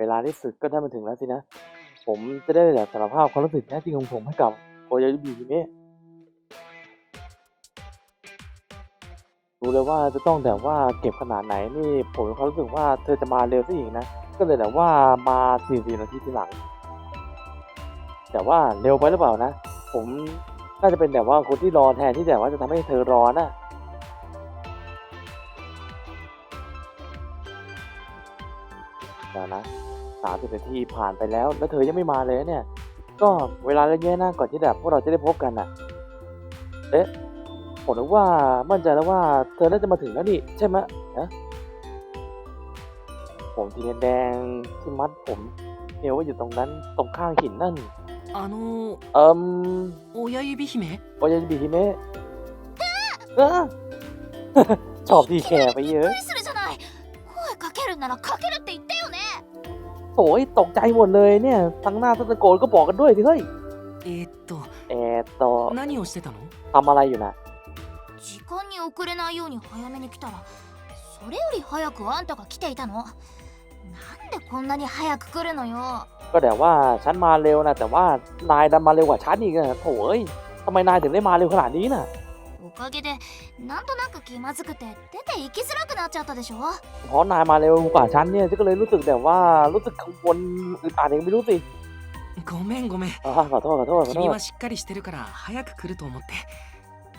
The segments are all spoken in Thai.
เวลาที่สุดก็ได้มาถึงแล้วสินะ ผมจะได้แบบสารภาพความรู้สึกแท้จริงของผมให้กับโอยายุบิฮิเมะรู้เลยว่าจะต้องแบบว่าเก็บขนาดไหนนี่ผมมีความรู้สึกว่าเธอจะมาเร็วซะอีกนะ ก็เลยแบบว่ามา44นาทีทีหลัง แต่ว่าเร็วไปหรือเปล่านะ ผมน่าจะเป็นแบบว่าคนที่รอแทนที่แบบว่าจะทำให้เธอรอนะเดี๋ยวนะ สามสิบนาทีผ่านไปแล้ว แล้วเธอยังไม่มาเลยเนี่ย ก็เวลาเล่นแย่นะก่อนที่แบบพวกเราจะได้พบกันน่ะ เอ๊ะ ผมนึกว่ามั่นใจแล้วว่าเธอน่าจะมาถึงแล้วนี่ใช่ไหมนะผมทีแดงๆที่มัดผมเอวไว้อยู่ตรงนั้นตรงข้างหินนั่น あの เอิม 親指姫 โอยาบิฮิเมะเอ้อ ชอบที่แคร์ไปเยอะ びっくりするじゃない声かけるならかけるって言ってよね โอ้ยตกใจหมดเลยเนี่ย ทั้งหน้าทั้งตะโกนก็บอกกันด้วยสิเฮ้ย えー、っと แอร์ต่อ 何をしてたの ทำอะไรอยู่นะ 時間に遅れないように早めに来たらそれより早くあんたが来ていたのなんでこんなに早く来るのよ ก็แต่ว่าฉันมาเร็วนะ แต่ว่านายดันมาเร็วกว่าฉันอีกอะโถ่เอ้ยทำไมนายถึงได้มาเร็วขนาดนี้น่ะ おかげでなんとなく気まずくて出て行きづらくなっちゃったでしょ เพราะนายมาเร็วกว่าฉันเนี่ยฉันก็เลยรู้สึกแบบว่ารู้สึกกังวลอึดอัดเองไม่รู้สิ ごめんごめん อ่าขอโทษขอโทษขอโท 君 ษ はしっかりしてるから早く来ると思って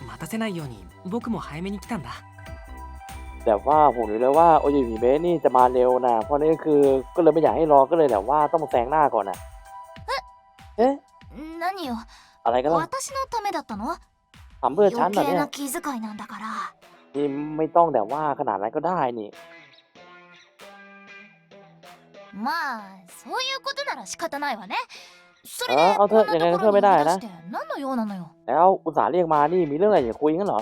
待たせないように僕も早めに来たんだ แบบว่าผมรู้เลยว่าโอจิมิเมะนี่จะมาเร็วนะเพราะนี่คือก็เลยไม่อยากให้รอก็เลยแบบว่าต้องมาแซงหน้าก่อนนะเอ๊ะ 何よ อะไรกันล่ะ 私のためだったの ทำเพื่อฉัน 余 เหรอ 計 เนี่ย な気遣いなんだから นี่ไม่ต้องแบบว่าขนาดนั้นก็ได้นี่ まあそういうことなら仕方ないわねそれ เอ で อเอาเถ こ อะ ん ยังไง な ก็ と ช่ こ วย ろ ไม่ に ได้ 呼び出 นะ して何の用なのよ แล้วอุตส่าห์เรียกมานี่มีเรื่องอะไรอยากคุยงั้นเหรอ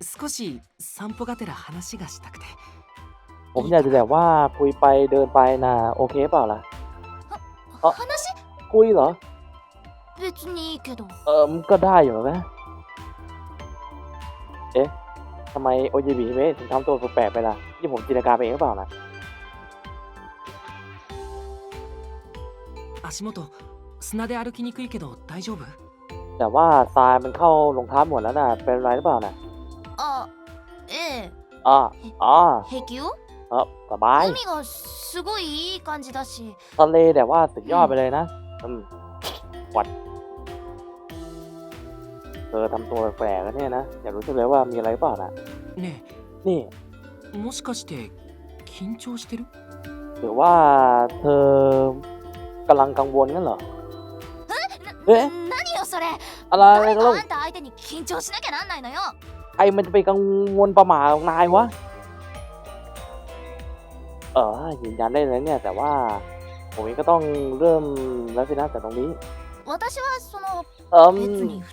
少し散歩がてら話がしたくて ผมอยากจะแบบว่าคุยไปเดินไปนะโอเคเปล่าล่ะ あ話 คุยเหรอ 別にいいけど เออก็ได้อยู่นะ เอ๊ะทำไมโอจิบิฮิเมะถึงทำตัวแปลกๆไปล่ะ นี่ผมจินตนาการไปเองหรือเปล่านะ 足元砂で歩きにくいけど大丈夫 แต่ว่าทรายมันเข้ารองเท้าหมดแล้วนะเป็นไรหรือเปล่านะ あええ อ๋ออ๋อ 平気よ เออสบาย 海がすごいいい感じだし ทะเลแต่ว่าสุดยอดไปเลยนะ อืมวัดเ ธอทำตัวแปลกๆแล้วเนี่ยนะ อยากรู้จังเลยว่ามีอะไรหรือเปล่านะ ね นี่ えもしかして緊張してる หรือว่าเธอกำลังกังวลงั้นเหรอ えな何よそれ อะไร 誰 กัน が แล้ว あんた相手に緊張しなきゃなんないのよ ใครมันจะไปกังวลประหม่าของนายวะ เออยืนยันได้เลยเนี่ย แต่ว่า ผมเองก็ต้องเริ่มแล้วสินะแต่ตรงนี้ 私はその เอิม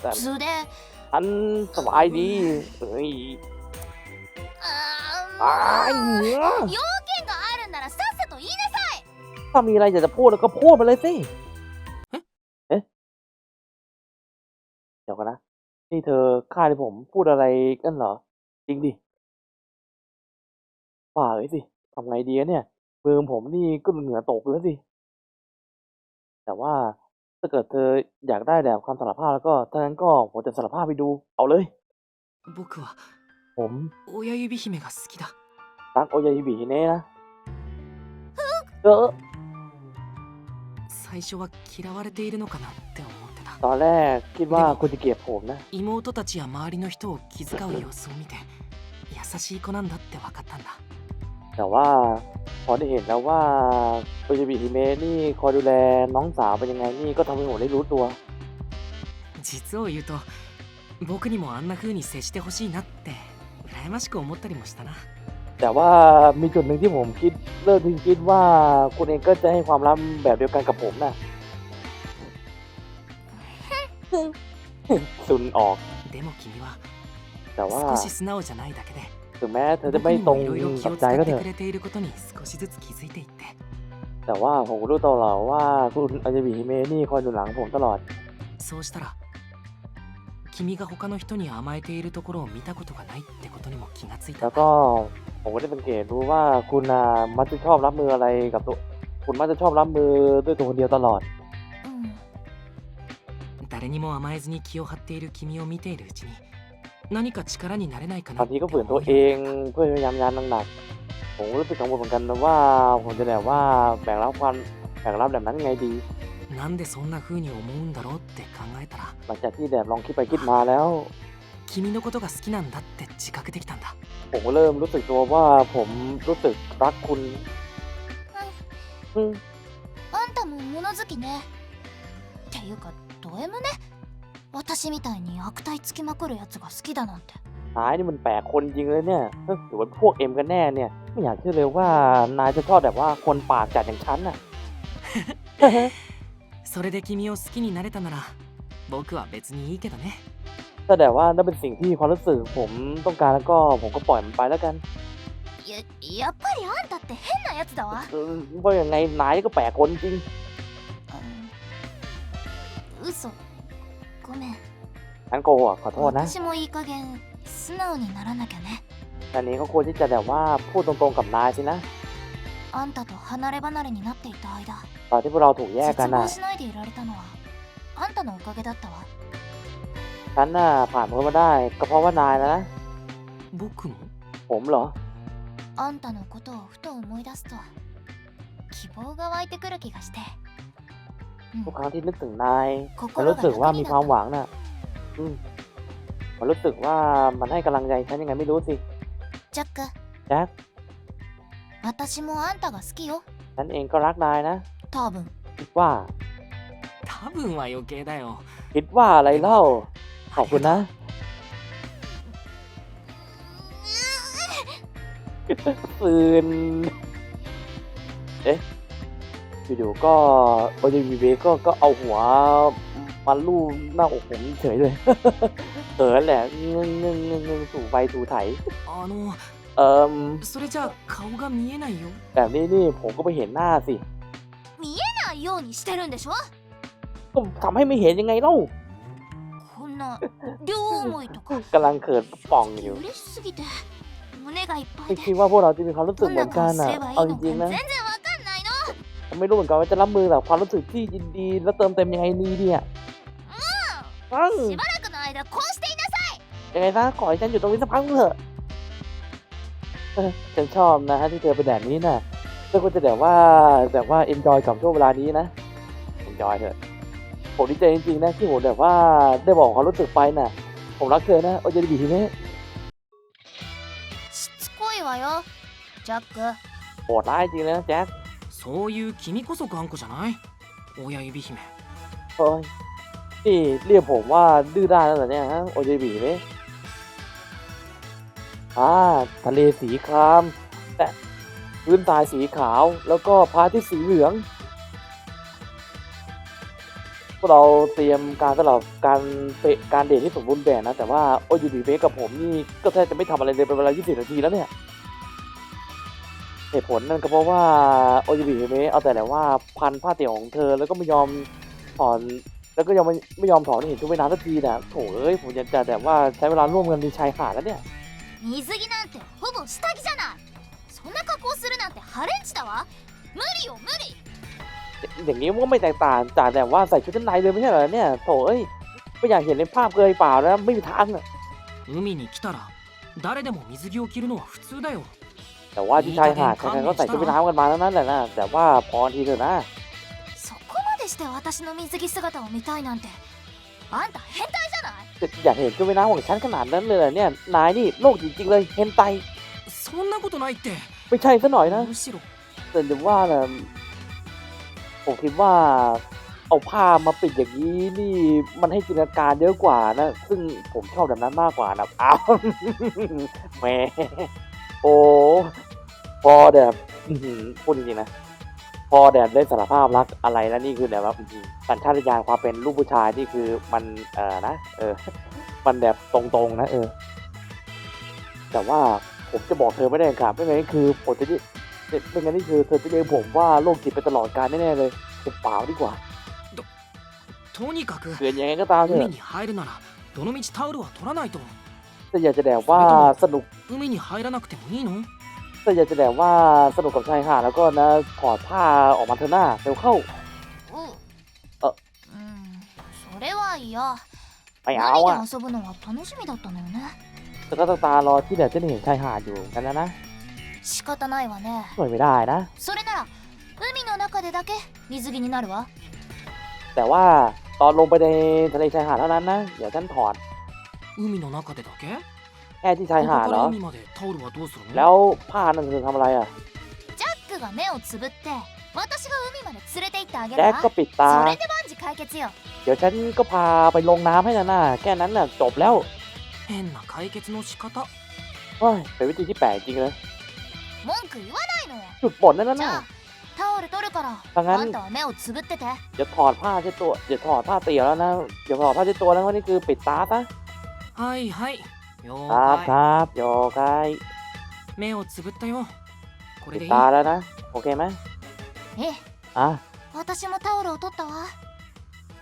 แต่ฉันสบายดีเอ้ยอายเหนือถ้ามีอะไรอยากจะพูดแล้วก็พูดไปเลยสิ เอ๊ะ เดี๋ยวกันนะ นี่เธอฆ่าที่ผมพูดอะไรกันเหรอ จริงดิป่าเลยสิทำไงดีเนี่ยมือผมนี่ก็เหงื่อตกแล้วสิ แต่ว่า ถ้าเกิดเธออยากได้แบบความสารภาพแล้วก็ถ้างั้นก็ผมจะสารภาพไปดู เอาเลย 僕は ผม 親指姫が好きだ รักโอยาฮิบิฮิเน่นะเออ 最初は嫌われているのかなって思ってた ตอนแรกคิดว่าคุณจะเกลียดผมนะ 妹たちや周りの人を気遣う様子を見て優しい子なんだって分かったんだ แต่ว่าพอได้เห็นแล้วว่าโอยาบิฮิเมะนี่คอยดูแลน้องสาวเป็นยังไงนี่ก็ทำให้ผมได้รู้ตัว 実を言うと僕にもあんな風に接してほしいなって羨ましく思ったりもしたな แต่ว่ามีจุดหนึ่งที่ผมคิดเริ่มที่คิดว่าคุณเองก็จะให้ความรักแบบเดียวกันกับผมนะ ซุนออก でも君は แต่ว่า 少し素直じゃないだけで ถึงแม้เธอจะ 僕 ไม่ に ตรง もいろいろ気 กั を บใจ 使っ ก็ て เถอะ くれていることに少しずつ気づいていって แต่ว่าผมก็รู้ตลอดว่าคุณอาจาบิฮิเมะนี่คอยดูหลังผมตลอด そうしたら君が他の人に甘えているところを見たことがないってことにも気がついた แล้วก็ผมก็ได้สังเกตรู้ว่าคุณน่ะมักจะชอบรับมืออะไรกับตัว คุณมักจะชอบรับมือด้วยตัวคนเดียวตลอด うん誰にも甘えずに気を張っている君を見ているうちに 何か力になれないかな บางทีก็ฝืนตัวเองเพื่อพยายามงานหนักๆผมก็รู้สึกกังวลเหมือนกันนะว่า ผมจะแบบว่าแบ่งรับความแบ่งรับแบบนั้นไงดี なんでそんな風に思うんだろうって考えたら หลังจากที่แบบลองคิดไปคิดมาแล้ว 君のことが好きなんだって自覚できたんだ ผมก็เริ่มรู้สึกตัวว่าผมรู้สึกรักคุณอืม あんたも物好きねっていうかド M ね 私みたいに悪態つきまくるやつが好きだなんて นายนี่มันแปลกคนจริงเลยเนี่ยเฮ้ยหรือว่าพวกเอ็มกันแน่เนี่ย ไม่อยากเชื่อเลยว่านายจะชอบแบบว่าคนปากจัดอย่างฉันน่ะ それで君を好きになれたなら僕は別にいいけどね แต่แต่ว่านั่นเป็นสิ่งที่ความรู้สึกผมต้องการแล้วก็ผมก็ปล่อยมันไปแล้วกัน ややっぱりあんたって変なやつだわ เออว่าอย่างไงนายก็แปลกคนจริง うん嘘 ごめん ฉันโกหกขอโทษนะ 私もいい加減素直にならなきゃね อันนี้ก็ควรที่จะแบบว่าพูดตรงๆกับนายสินะ あんたと離れ離れになっていた間 ตอนที่พวกเราถูกแยกกัน 絶 น่ะ 望しないでいられたのはあんたのおかげだったわ ฉันน่ะผ่านพ้นมาได้ ก็เพราะว่านายนะนะ 僕も ผมเหรอ あんたのことをふと思い出すと希望が湧いてくる気がして、うん ทุกครั้งที่นึกถึงนายมัน 心 รู้ が สึกว่า 楽 มี に ความ なっ หวังน่ะ อืมมันรู้สึกว่ามันให้กำลังใจฉันยังไงไม่รู้สิ たジャック แจ็ค 私もあんたが好きよ ฉันเองก็รักนายนะ 多分 คิดว่า 多分は余計だよ คิดว่าอะไรเล่า ขอบคุณนะ ปืน เอ๊ะ อยู่ๆก็โอเดวีเบก็ก็เอาหัวมาลูบหน้าอกผมเฉยเลย เขินแหละเงึงเงึงเงึงเงึงถูไฟถูไถ あの เอิม それじゃあ顔が見えないよ แบบนี้นี่ผมก็ไปเห็นหน้าสิ ないようにしてるんでしょ ก็ทำให้ไม่เห็นยังไงเล่า こんな両思いとか กำลังเขินป่องอยู่ 嬉しすぎて胸がいっぱ ไม่ いで คิดว่าพวกเราจะมีความรู้สึ ど ก ん เหมื な อนกั 顔 น す อ่ะ ればいい เอาจ のか ริงๆ 全 นะ 然わかんないの ผมไม่รู้เหมือนกันว่าจะรับมือกับความรู้สึกที่ยินดีและเติมเต็มยังไงดีเนี่ยฟัง しばらくの間こうしていなさい ยังไงซะขอให้ฉันอยู่ตรงนี้สักพักเถอะเออฉันชอบนะฮะที่เธอเป็นแบบนี้น่ะเธอควรจะแบบว่าแบบว่า enjoy กับช่วงเวลานี้นะ enjoy เถอะ ผมดีใจจริงๆนะที่ผมแบบว่าได้บอกความรู้สึกไปน่ะ ผมรักเธอนะโอเจดีบีทีนี้ しつこいわよジャック โหดร้ายจริงนะแจ็ค そういう君こそ頑固じゃない親指姫 เฮ้ยนี่เรียกผมว่าดื้อด้านแล้วเหรอเนี่ยฮะโอเจบีเนี่ยอ่าทะเลสีคราม แต่พื้นทรายสีขาว แล้วก็พระอาที่สีเหลือง พวกเราเตรียมการสำหรับการเปะการเดทที่สมบูรณ์แบบนะ แต่ว่าโอยูบีเฟกับผมนี่ก็แทบจะไม่ทำอะไรเลยเป็นเวลา 20 นาทีแล้วเนี่ย เหตุผลนั่นก็เพราะว่าโอยูบีเฟเอาแต่แบบว่าพันผ้าเตี่ยวของเธอแล้วก็ไม่ยอมถอน แล้วก็ยังไม่ไม่ยอมถอนให้เห็นชุดว่ายน้ำสักทีนะโถเอ้ยผมอยากจะแบบว่าใช้เวลาร่วมกันในชายหาดแล้วเนี่ย 水着なんてほぼ下着じゃないそんな格好するなんてハレンチだわ無理よ無理 อย่างนี้มันก็ไม่แตกต่างจากแบบว่าใส่ชุดชั้นในเลยไม่ใช่เหรอเนี่ยโถเอ้ยไม่อยากเห็นในภาพเกยเปล่านะไม่มีทางอะ 海に来たら誰でも水着を着るのは普通だよ แต่ว่าที่ชายหาดใครๆก็ใส่ชุดว่ายน้ำกันมาทั้งนั้นแหละนะแต่ว่าพอทีเถอะนะ そこまでして私の水着姿を見たいなんてあんた変態じゃない อยากเห็นชุดว่ายน้ำของฉันขนาดนั้นเลยเหรอเนี่ยนายนี่โลกจริงๆเลยเฮนไต そんなことないって ไม่ใช่ซะหน่อยนะ むしろ แต่จะว่าน่ะผมคิดว่าเอาผ้ามาปิดอย่างนี้นี่มันให้จินตนาการเยอะกว่านะ ซึ่งผมชอบแบบนั้นมากกว่านะอ้าว แหม โอ้พอแบบอื้อหือพูดจริงๆนะ พอแดดได้สารภาพรักอะไรแล้วนี่คือแบบว่าอื้อหือสัญชาตญาณความเป็นลูกผู้ชายนี่คือมันเออนะเออ มันแบบตรงๆนะเออ แต่ว่าผมจะบอกเธอไม่ได้ครับไม่งั้นคือผมจะไม่งั้นนี่คือเธอจะเรียกผมว่าโรคจิตไปตลอดกาลแน่ๆเลยผมเปล่าดีกว่า とにかく เกินยังไงก็ตามเถ 海 อะ に入るならどのみちタオルは取らないと แต่อยากจะแดกว่าสนุก 海に入らなくてもいいの แต่อยากจะแบบว่าสนุกกับชายหาดแล้วก็นะถอดผ้าออกมาเถอะหน้าเร็วเข้า うあうんそれは嫌 ไม่เอา 海 อ่ะ で遊ぶのは楽しみだったのよね แต่ก็ต้องตารอที่เดี๋ยวจะได้เห็นชายหาดอยู่กันนะนะ 仕方ないわね สวยไม่ได้นะ それなら海の中でだけ水着になるわ แต่ว่าตอนลงไปในทะเลชายหาดเท่านั้นนะ เดี๋ยวฉันถอด 海の中でだけ แค่ที่ชาย ここ หาด か เหร ら อ 海までタオルはどうするの แล้วผ้านั่นเธอทำอะไรอ่ะ ジャックが目をつぶって私が海まで連れて行ってあげる แจ็ค わ ก็ปิดตา それで万事解決よ เดี๋ยวฉันก็พาไปลงน้ำให้นะน่ะแค่นั้นน่ะจบแล้ว 変な解決の仕方 เฮ้ยเป็นวิธีที่แปลกจริงเลย 文句言わないの จุดบ่นนั่น じ น่ะ ゃあタオル取るから ถ้างั้น あんたは目をつぶってて เดี๋ยวถอดผ้าเช็ดตัวเดี๋ยวถอดผ้าเตี่ยวแล้วนะเดี๋ยวถอดผ้าเช็ดตัวแล้วเพราะนี่คือปิดตาซะ はいはい了 ครับค 解 รับโยกาย 目をつぶったよこ ปิ れ ด でいい ตาแล้วนะ โอเคไหม ええ อ่ะ 私もタオルを取ったわ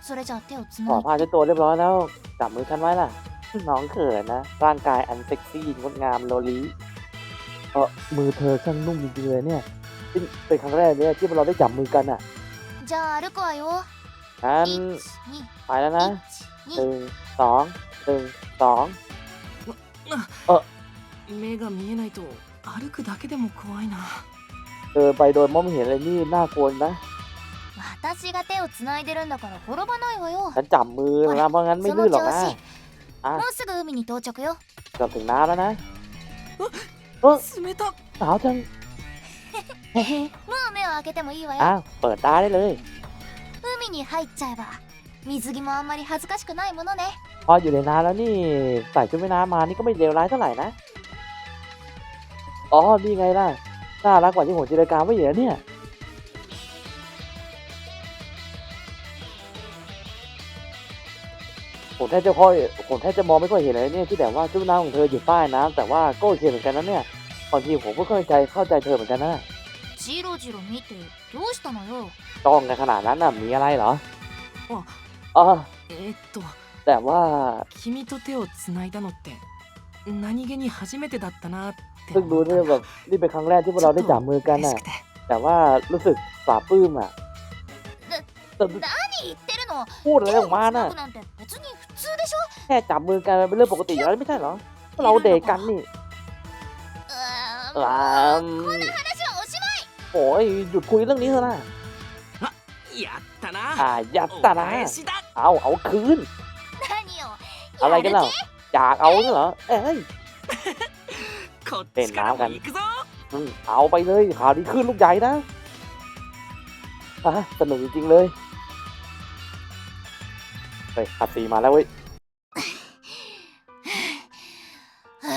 それじゃあ手をつ ถอ な ด い ผ้าเช็ดตัวเรียบร้อยแล้วจับมือฉันไว้ล่ะ น้องเขินนะ ร่างกายอันเซ็กซี่งดงามโลลีเออมือเธอช่างนุ่มจริงๆเลยเนี่ยเป็นเป็นครั้งแรกเนี่ยที่เราได้จับมือกันอ่ะ じゃあ歩くわよ งั้น 1 ไปแล้วนะ 2 หนึ่งสอง หนึ่งสอง 目が見えないと歩くだけでも怖いな เดินไปโดยมองไม่เห็นอะไรนี่น่ากลัวนะ 私が手をつないでるんだから転ばないわよ ฉันจับมือนะเพราะงั้นไม่ そ ลื่ の นหรอก 調 นะ 子 อ่ะ もうすぐ海に到着よ เกือบถึงน้ำแล้วนะ 冷たっ หนาวจัง もう目を開けてもいいわよ อ้าวเปิดตาได้เลย 海に入っちゃえば水着もあんまり恥ずかしくないものね พ ออยู่ในน้ำแล้วนี่ใส่ชุดว่ายน้ำมานี่ก็ไม่เลวร้ายเท่าไหร่นะ อ๋อ นี่ไงล่ะ น่ารักกว่าที่ผมจินตนาการไว้อยู่แล้วเนี่ย ผมแทบจะค่อยผมแทบจะมองไม่ค่อยเห็นเลยเนี่ยที่แบบว่าชุดว่ายน้ำของเธออยู่ใต้น้ำแต่ว่าก็โอเคเหมือนกันนะเนี่ยบางทีผมก็เข้าใจเข้าใจเธอเหมือนกันนะ ジロジロ見てどうしたのよ จ้องกันขนาดนั้นน่ะมีอะไรเหรอ あ อ๋อ えーっと แต่ว่า 君と手をつないだのって何気に初めてだったなって เพิ่งรู้เนี่ยแบบนี่เป็นครั้งแรกที่พวกเราได้จับมือกัน 嬉 น่ะ しくて แต่ว่ารู้สึกปลาบปลื้มอ่ะแต่ 何言ってるの พูดอะไร 手 อ を อกมา つ น่ะ なぐなんて別に普通でしょ แค่จับมือกันเป็นเรื่องปกติอยู่แล้วไม่ใช่เหรอพวกเราเดทกันนี่ うーん อ่า もうこんな話はおしまい โอ้ยหยุดคุยเรื่องนี้เถอะนะ やったな อ่ายัด お ตานะ 返しだ เอาเอาคืน 何よ อะไรกัน や เหร る ออยากเอาเหรอ เอ้ย こっちからも行くぞ อืมเอาไปเลยข่าวดีขึ้นลูกใหญ่นะอ่ะสนุกจริงๆเลยเฮ้ยขับตีมาแล้วเว้ย は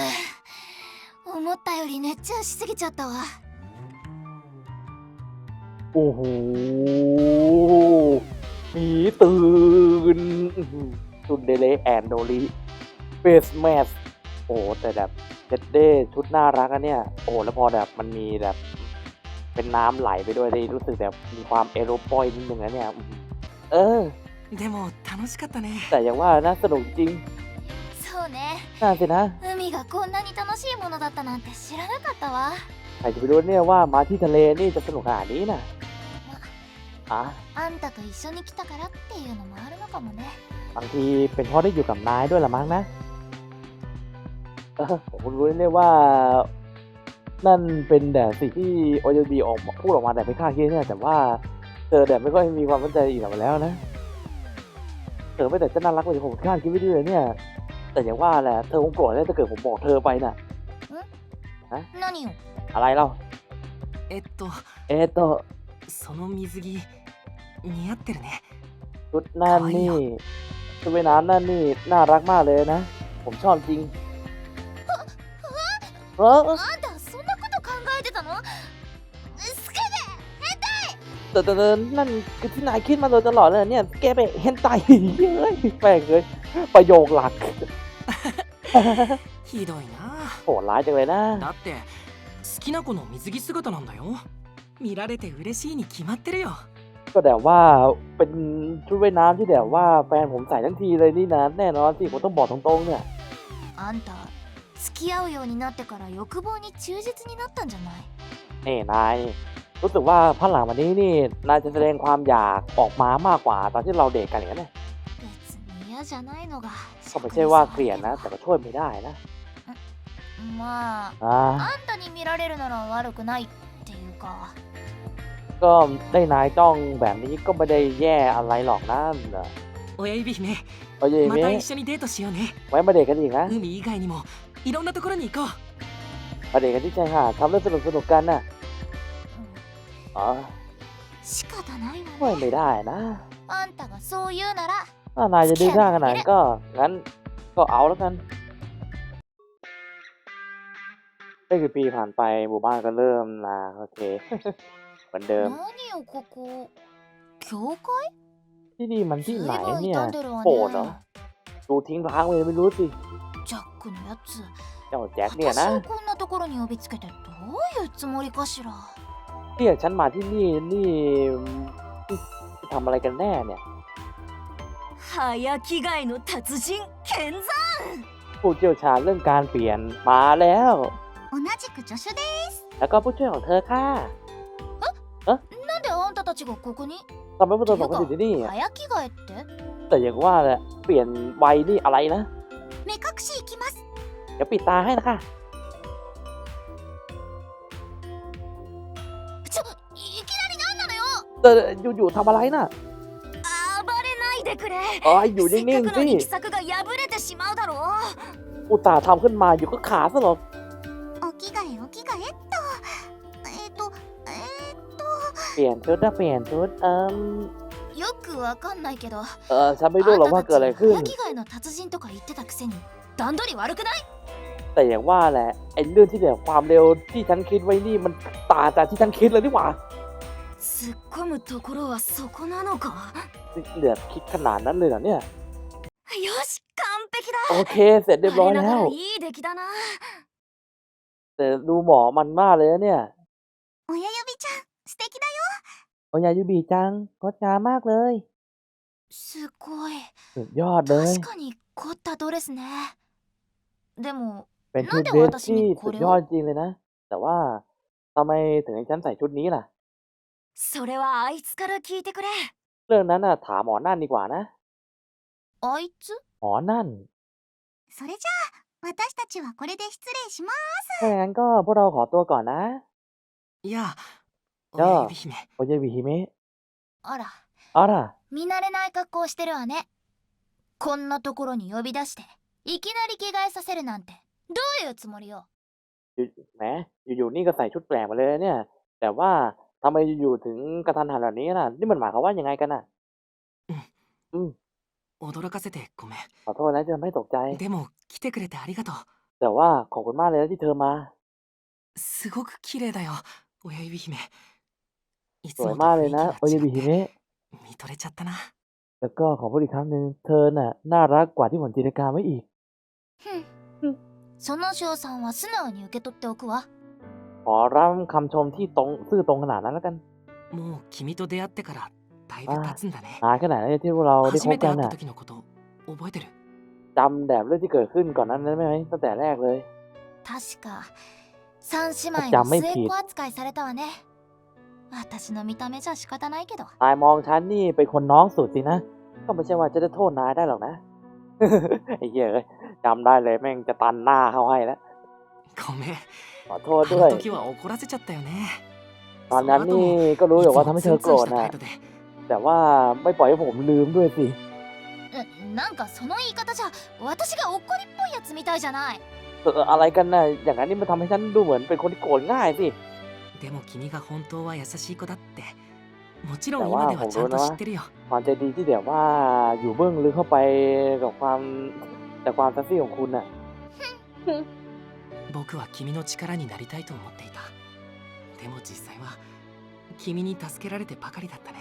あ思ったより熱中しすぎちゃったわ โอ้โหมีตื่นอื้อหือ ชุดเดเลแอนโดลีเฟสแมสโอ้แต่แบบเจ็ดเด้ชุดน่ารักอะเนี่ย โอ้แล้วพอแบบมันมีแบบ เป็นน้ำไหลไปด้วยเลยรู้สึกแบบมีความเอโรปอยนิดนึงนะเนี่ยอื้อหือเออ でも楽しかったね แต่อย่างว่านะสนุกจริง そうね น่าสินะ 海がこんなに楽しいものだったなんて知らなかったわ ใครจะไปรู้เนี่ยว่ามาที่ทะเลนี่จะสนุกขนาดนี้นะอ่ะ あんたと一緒に来たからっていうのもあるのかもね บางทีเป็นเพราะได้อยู่กับนายด้วยละมั้งนะเออผมเพิ่งรู้เนี่ยว่า นั่นเป็นแต่สิ่งที่โอเยบีออกมาพูดออกมาแต่ไม่คาดคิดเนี่ย แต่ว่าเธอแต่ไม่ค่อยมีความมั่นใจอีกแล้วแล้วนะเธอไม่แต่จะน่ารักกว่าที่ผมคาดคิดไว้ด้วยเนี่ย แต่อย่างว่าแหละเธอคงโกรธแน่ถ้าเกิดผมบอกเธอไปน่ะ 何よ อะไรเล่า えっと เอโตะ その水着似合ってるね ชุดนั่นนี่ ชุดว่ายน้ำนั่นนี่น่ารักมากเลยนะ ผมชอบจริงเออ あんたそんなこと考えてたのスケ แต่แต่แต่นั่นคือที่นายคิดมาโดยตลอดเลยเนี่ย แกไปเห็นไตเย้ยแปลกเลยประโยคหลัก ひどいな โหดร้ายจังเลยนะ だって好きな子の水着姿なんだよ見られて嬉しいに決まってるよ ก็แบบว่าเป็นชุดว่ายน้ำที่แบบว่าแฟนผมใส่ทั้งทีเลยนี่นะแน่นอนสิผมต้องบอกตรงๆเนี่ย あんた 付き合うようになってから欲望に忠実になったんじゃない นี่นายรู้สึกว่าพักหลังวันนี้นี่นายจะแสดงความอยากออกมามากกว่าตอนที่เราเดทกันอย่างนั้นเนี่ย 別に嫌じゃないのが ก็ไม่ใช่ว่าเกลียดนะ แต่ก็ช่วยไม่ได้นะ まあ อ่า あんたに見られるなら悪くないっていうか ก็ได้นายจ้องแบบนี้ก็ไม่ได้แย่อะไรหรอกนะ 親指姫 โอ้ย ま มิ た一緒にデートしようね ไว้มาเดทกันอีกนะ 海以外にもいろんなところに行こう มาเดทกันที่ชายหาดทำเรื่องสนุกสนุกๆกันน่ะ うん อ๋อ 仕方ない ช่วย わね ไม่ได้นะ あんたがそう言うなら ถ้านายจะดื้อด้านขนาดนั้นก็งั้นก็เอาแล้วกันไม่กี่ปีผ่านไปหมู่บ้านก็เริ่มนะโอเค เห มือนเดิม 何よここ教会 ที่นี่มันที่ไหน 随分 เนี่ย 傷んでるわ โบสถ์เหรอ ね ดูทิ้งร้างเลยไม่รู้สิ ジャックのやつ เจ้าแจ็คเนี่ยนะ 私をこんなところに呼びつけてどういうつもりかしら เรียกฉันมาที่นี่นี่ที่ที่ทำอะไรกันแน่เนี่ย 早着替えの達人健三 ผู้เชี่ยวชาญเรื่องการเปลี่ยนมาแล้ว 同じく助手で แล้วก็ผู้ช่วยของเธอค่ะ なんであんたたちがここに ทำไมพวกเธอสองคนอยู่ที่นี่อะ 早着替えって แต่อย่างว่าแหละเปลี่ยนวัยนี่อะไรนะ 目隠し行きます เดี๋ยวปิดตาให้นะคะ ちょいきなり何なのよ แต่อยู่ๆทำอะไรน่ะ 暴れないでくれ อ๋ออยู่ せっ นิ่ง かく ๆ の สิ 力作が破れてしまうだろう อุตส่าห์ทำขึ้นมาอยู่ก็ขาซะหรอ เปลี่ยนชุดนะเปลี่ยนชุดเอิม ー、よくわかんないけど เออฉันไม่รู้หรอกว่าเกิดอะไรขึ้น 早着替えの達人とか言ってたくせに段取り悪くない แต่อย่างว่าแหละไอ้เรื่องที่เกี่ยวกับความเร็วที่ฉันคิดไว้นี่มันต่างจากที่ฉันคิดเลยนี่หว่า 突っ込むところはそこなのか เหลือคิดขนาดนั้นเลยเหรอเนี่ย よし完璧だ โอเค เสร็จเรียบร้อย 我な แล้ が ว らいい出来だな แต่ดูหมอมันมากเลยนะเนี่ย 親指ちゃん素敵だ โอยายูบีจังงดงามมากเลย すごい สุดยอดเลย 確かに凝ったドレスねでも เป็นชุด なんで เดรส 私 ที่ に สุ こ ด れ ยอด を จริงเลยนะ แต่ว่าทำไมถึงให้ฉันใส่ชุดนี้ล่ะ それはあいつから聞いてくれ เรื่องนั้นน่ะถามหมอนั่นดีกว่านะ あいつ หมอนั่น それじゃあ私たちはこれで失礼しま ถ้าอย่างนั้นก็พวกเราขอตัวก่อนนะ いやじ ゃあ親指姫 โอยาบีฮิเมะ すあら เอาล่ะ 見慣れない格好してるわねこんなところに呼び出していきなり着替えさせるなんてどういうつもりよ อยู่แหมอยู่ๆนี่ก็ใส่ชุดแปลกมาเลยเนี่ย แต่ว่าทำไมอยู่ๆถึงกระทันหันแบบนี้น่ะ นี่มันหมายความว่ายังไงกันน่ะ อืม 驚かせてごめん ขอโทษนะที่ทำให้ตกใจ でも来てくれてありがと แต่ว่าขอบคุณมากเลยนะที่เธอมา うすごく綺麗だよ親指姫 い สวยมากเลยนะ โอยาบีฮิเมะ 見とれちゃったな แล้วก็ขอพูดอีกครั้งหนึ่งเธอน่ะ น่ารักกว่าที่ผมจินตนาการไว้อีก その賞賛は素直に受け取っておくわ ขอรับคำชมที่ตรงซื่อตรงขนาดนั้นแล้วกัน もう君と出会ってからだいぶ経つんだね นานขนาดนั้นที่พวกเราได้ 初 ค め บ て กั 会 น った น่ะ 時のこと覚えてる จำแบบเรื่องที่เกิดขึ้นก่อนนั้นได้ไหมตั้งแต่แรกเลย 確か三姉妹じゃあไม่ の末 ผิ っ ด 子扱いされたわね 私の見た目じゃ仕方ないけど นายมองฉันนี่เป็นคนน้องสุดสินะ ก็ไม่ใช่ว่าจะได้โทษนายได้หรอกนะ ไอ้เหี้ยเอ้ยจำได้เลยแม่งจะตันหน้าเข้าให้แล้ว ごめん ขอโทษ あ ด้วย の時は怒らせちゃったよね ตอนนั้นนี่ก็รู้อยู่ว่าทำให้เธอโกรธ いつもツンツンした นะ 態度で แต่ว่าไม่ปล่อยให้ผมลืมด้วยสิ えなんかその言い方じゃ私がおっこりっぽいやつみたいじゃない เอออะไรกันนะอย่างนั้นนี่มันทำให้ฉันดูเหมือนเป็นคนที่โกรธง่ายสิ でも君が本当は優しい子だってもちろแต่ ん ว่า 今で ผ は ม ちゃ รู้ んと นะ 知 ว่า ってるよ ความใจดีที่แบบว่าอยู่เบื้องลึกเข้าไปกับความแต่ความซัสซี่ของคุณน่ะ 僕は君の力になりたいと思っていたでも実際は君に助けられてばかりだったね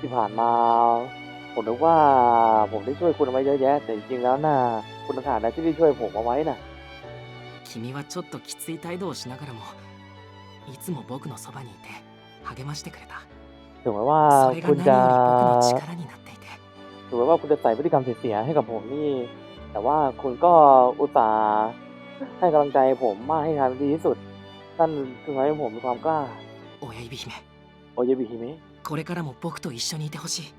ที่ผ่านมา ผมนึกว่าผมได้ช่วยคุณเอาไว้เยอะแยะ แต่จริงๆแล้วน่ะคุณต่างหากนะที่ได้ช่วยผมเอาไว้น่ะ 君はちょっときつい態度をしながらも いつも僕のそばにいて励ましてくれた ถึงแม้ว่า それが คุณ 何 จะ より僕の力になっていて ถึงแม้ว่าคุณจะใส่พฤติกรรมเสียๆให้กับผมนี่ แต่ว่าคุณก็อุตส่าห์ ให้กำลังใจผมมากให้ทำดีที่สุดนั่นคือทำให้ผมมีความกล้า 親指姫 โอเยบิฮิเมะ これからも僕と一緒にいてほしい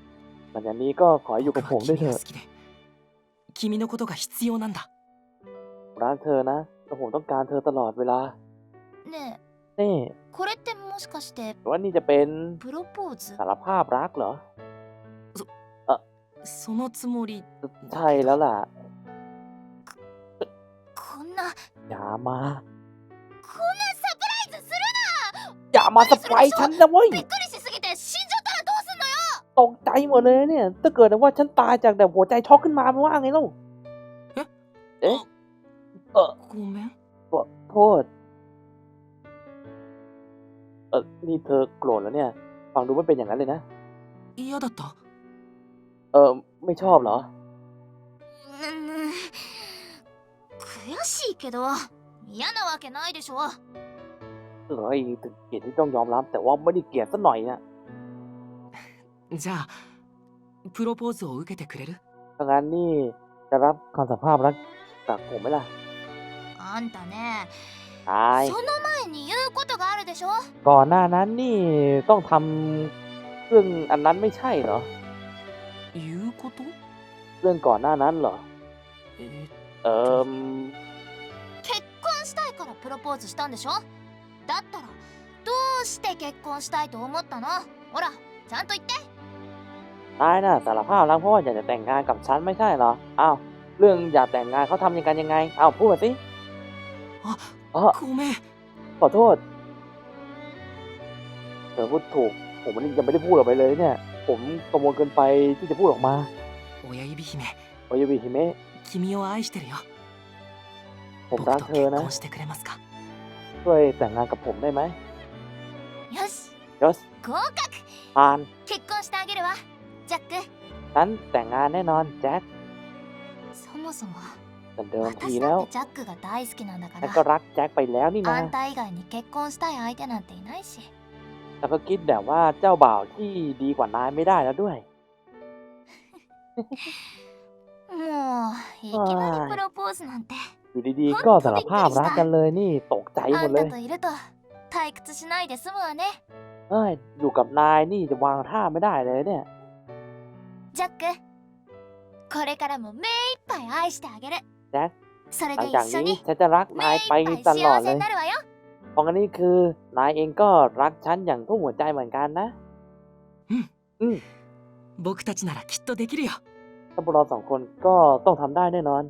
หลังจากนี้ก็ขอให้อยู่กับ 僕 ผม は ด้วย 君 เถ が อะ 好きで君のことが必要なんだ รักเธอนะแต่ผมต้องการเธอตลอดเวลา ね นี่ えこれってもしかして หรือว่านี่จะเป็น プロポーズ สารภาพรักเหรอ そのつもり ใช่แล้วล่ะ こんな อย่ามา こんなサプライズする อย่ามาสไปร์ฉันนะเว้ย びっくりしすぎて死んじゃったらどうすんのよ ตกใจหมดเลยเนี่ย ถ้าเกิดว่าฉันตายจากแบบหัวใจช็อกขึ้นมาไม่ว่าไงเล่า เอ๊ะ เออ ごめん ขอโทษ เ ออนี่เธอโกรธแล้วเนี่ย ฟังดูไม่เป็นอย่างนั้นเลยนะ 嫌だった เออ ไม่ชอบเหรอ うん悔しいけど嫌なわけないでしょ เอ้ยถึงเกลียดที่ต้องยอมรับ แต่ว่าไม่ได้เกลียดสักหน่อยนะ じゃあプロポーズを受けてくれる ถ้างั้นนี่จะรับคำสัมภาษณ์รักจากผมไหมล่ะ あんたね ใช่ その前に言うことがあるでしょ ก่อนหน้านั้นนี่ต้องทำเรื่องอันนั้นไม่ใช่เหรอ 言うこと เรื่องก่อนหน้านั้นเหรอ えー เอิม 結婚したいからプロポーズしたんでしょだったらどうして結婚したいと思ったのほらちゃんと言って นายน่ะสารภาพรักเพราะว่าอยากจะแต่งงานกับฉันไม่ใช่เหรอ อ้าว เรื่องอยากแต่งงานเขาทำยังกันยังไง อ้าว พูดมาสิ あ อ๋อ ごめん ขอโทษ เธอพูดถูก ผมมันยังไม่ได้พูดออกไปเลยเนี่ย ผมกังวลเกินไปที่จะพูดออกมา 親指姫 โอยาบิฮิเมะ 君を愛してるよ ผม 僕 รัก と เธอ 結 นะ 婚してくれますか ช่วยแต่งงานกับผมได้ไหม よし ยศ 合格 พาน 結婚してあげるわジャック ฉันแต่งงานแน่นอน แจ็ค そもそも แต่เดิมที 私 แล้ だ ว ってジャックが大好きなんだか ฉันก็ ら รักแจ็คไปแล้วนี่นะ あんた以外に結婚したい相手なんていないし แล้วก็คิดแบบว่าเจ้าบ่าวที่ดีกว่านายไม่ได้แล้วด้วย もういきなりプロポーズなんて อยู่ดีๆ ก็สารภาพรักกันเลยนี่ตกใจหม あ ด ん เล た ย といると退屈しないで済むわね เอ้ย อยู่กับนายนี่จะวางท่าไม่ได้เลยเนี่ย ジャックこれからも目いっぱい愛してあげる แจ็ค それ หลั で ง 一 จาก 緒 นี้ に ฉันจะรัก 目 นาย いっ ไป ぱい ตลอด 幸 เล せ ย になるわよ เพราะงั้นนี่คือนายเองก็รักฉันอย่างทุ่มหัวใจเหมือนกันนะ 僕たちならきっとできるよ ถ้าพวกเราสองคนก็ต้องทำได้แน่นอน